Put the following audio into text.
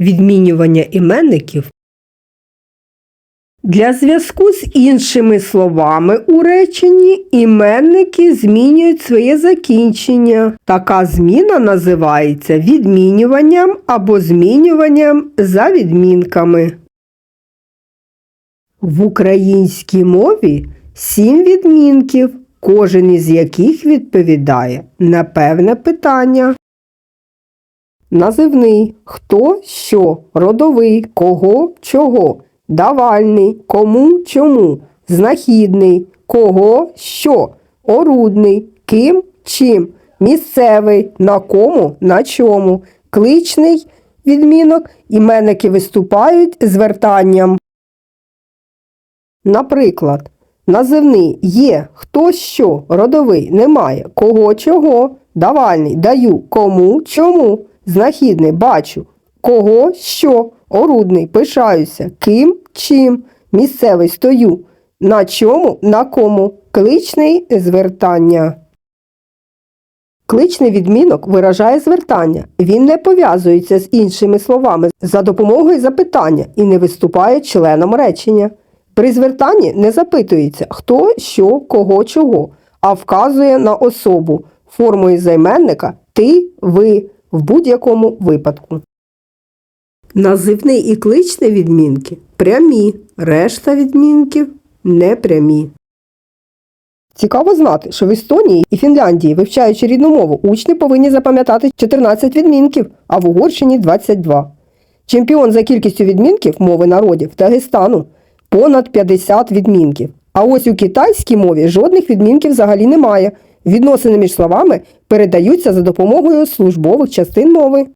відмінювання іменників. Для зв'язку з іншими словами у реченні іменники змінюють своє закінчення. Така зміна називається відмінюванням або змінюванням за відмінками. В українській мові сім відмінків, кожен із яких відповідає на певне питання. Називний. Хто, що, родовий, кого, чого, давальний, кому, чому, знахідний, кого, що, орудний, ким, чим, місцевий, на кому, на чому, кличний. Відмінок, іменники виступають з вертанням. Наприклад, називний. Є. Хто що, родовий. Немає, кого? Чого, давальний. Даю, кому? Чому, знахідний. Бачу, кого? Що, орудний. Пишаюся, ким? Чим, місцевий. Стою, на чому, на кому, кличний звертання. Кличний відмінок виражає звертання. Він не пов'язується з іншими словами за допомогою запитання і не виступає членом речення. При звертанні не запитується, хто, що, кого, чого, а вказує на особу. Формою займенника ти, ви в будь-якому випадку. Називний і кличний відмінки прямі, решта відмінків непрямі. Цікаво знати, що в Естонії і Фінляндії, вивчаючи рідну мову, учні повинні запам'ятати 14 відмінків, а в Угорщині 22. Чемпіон за кількістю відмінків мови народів Дагестану понад 50 відмінків. А ось у китайській мові жодних відмінків взагалі немає. Відносини між словами передаються за допомогою службових частин мови.